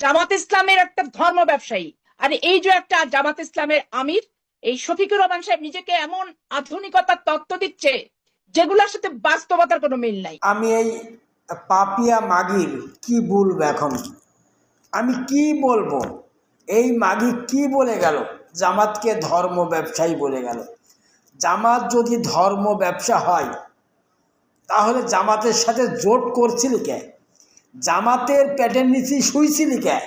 জামাত ইসলামের একটা ধর্ম ব্যবসায়ী। আর এই যে একটা জামাত ইসলামের আমির, এই শফিকুর রহমান সাহেব নিজেকে এমন আধুনিকতার তত্ত্ব দিচ্ছে, যেগুলোর সাথে বাস্তবতার কোনো মিল নাই। আমি এই পাপিয়া মাগির কি বলব এখন? আমি কি বলব? এই মাগি কি বলে গেল? জামাতকে ধর্ম ব্যবসায়ী বলে গেল। জামাত যদি ধর্ম ব্যবসা হয়, তাহলে জামাতের সাথে জোট করছিলি কে? জামাতের পেটের নিচে শুইছিলি কে?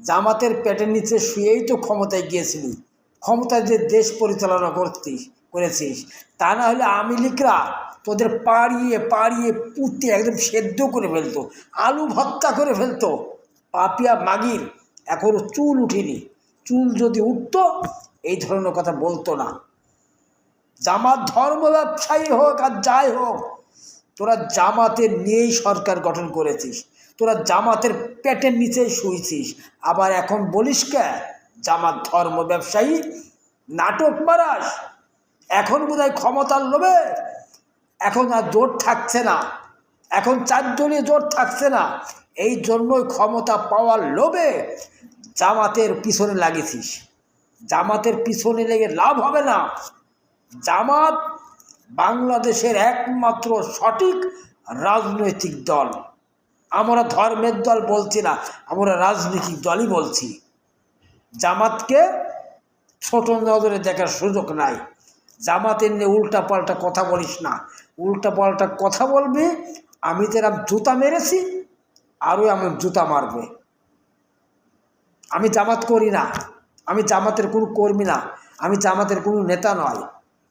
জামাতের পেটের নিচে শুয়েই তো ক্ষমতায় গিয়েছিলি। ক্ষমতায় যে দেশ পরিচালনা করতিস, করেছিস, তা না হলে আওয়ামী লীগরা তোদের পাড়িয়ে পাড়িয়ে পুঁতে একদম সেদ্ধ করে ফেলতো, আলু ভত্তা করে ফেলতো। পাপিয়া মাগির এখনও চুল উঠিনি। চুল যদি উঠতো, এই ধরনের কথা বলতো না। জামাত ধর্ম ব্যবসায়ী হোক আর যাই হোক, তোরা জামাতের নিয়েই সরকার গঠন করেছিস। তোরা জামাতের পেটের নিচে শুয়েছিস আবার এখন বলিস কে? জামাত ধর্ম ব্যবসায়ী, নাটক মারাস। এখন বোধহয় ক্ষমতার লোভে। এখন আর জোট থাকছে না। এখন চারজনীয় জোট থাকছে না। এই জন্যই ক্ষমতা পাওয়ার লোভে জামাতের পিছনে লাগিয়েছিস। জামাতের পিছনে লেগে লাভ হবে না। জামাত বাংলাদেশের একমাত্র সঠিক রাজনৈতিক দল। আমরা ধর্মের দল বলছি না, আমরা রাজনৈতিক দলই বলছি। জামাতকে ছোট নজরে দেখার সুযোগ নাই। জামাতের নিয়ে উল্টা পাল্টা কথা বলিস না। উল্টা পাল্টা কথা বলবি, আমি তো এরম জুতা মেরেছি, আরও আমার জুতা মারবে। আমি জামাত করি না, আমি জামাতের কোনো কর্মী না, আমি জামাতের কোনো নেতা নয়।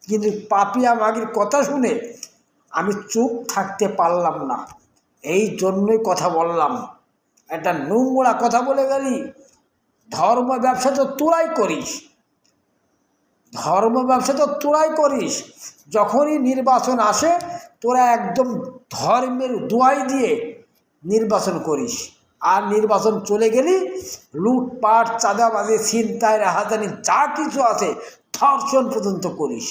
কিন্তু পাপিয়া মাগির কথা শুনে আমি চুপ থাকতে পারলাম না। এই জন্যই কথা বললাম। একটা নোংরা কথা বলে গেলি, ধর্ম ব্যবসা তো তোরাই করিস। ধর্ম ব্যবসা তো তোরাই করিস। যখনই নির্বাচন আসে, তোরা একদম ধর্মের দোয়াই দিয়ে নির্বাচন করিস। আর নির্বাচন চলে গেলি, লুটপাট, চাঁদাবাজি, ছিনতাই, রাহাজানি, যা কিছু আছে, ধর্ষণ পর্যন্ত করিস।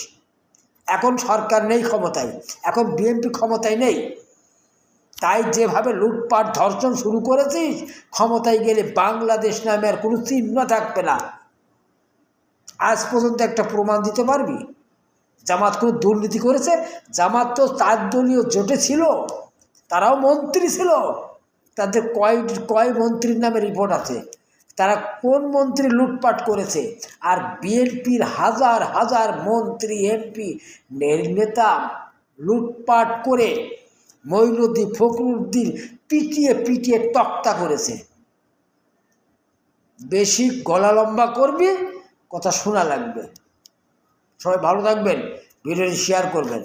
এখন সরকার নেই ক্ষমতায়, এখন বিএনপি ক্ষমতায় নেই। তাই যেভাবে লুটপাট, ধর্ষণ শুরু করেছিস, ক্ষমতায় গেলে বাংলাদেশ নামে আর কোনো চিহ্ন থাকবে না। আজ পর্যন্ত একটা প্রমাণ দিতে পারবি? জামাত কোনো দুর্নীতি করেছে? জামাত তো চার দলীয় জোটে ছিল, তারাও মন্ত্রী ছিল। তাদের কয় কয় মন্ত্রীর নামে রিপোর্ট আছে? তারা কোন মন্ত্রী লুটপাট করেছে? আর বিএনপির হাজার হাজার মন্ত্রী, এমপি, নেতা লুটপাট করে মৈনুদ্দিন ফখরুদ্দিন পিটিয়ে পিটিয়ে তক্তা করেছে। বেশি গলা লম্বা করবে, কথা শোনা লাগবে। সবাই ভালো থাকবেন, ভিডিওটি শেয়ার করবেন।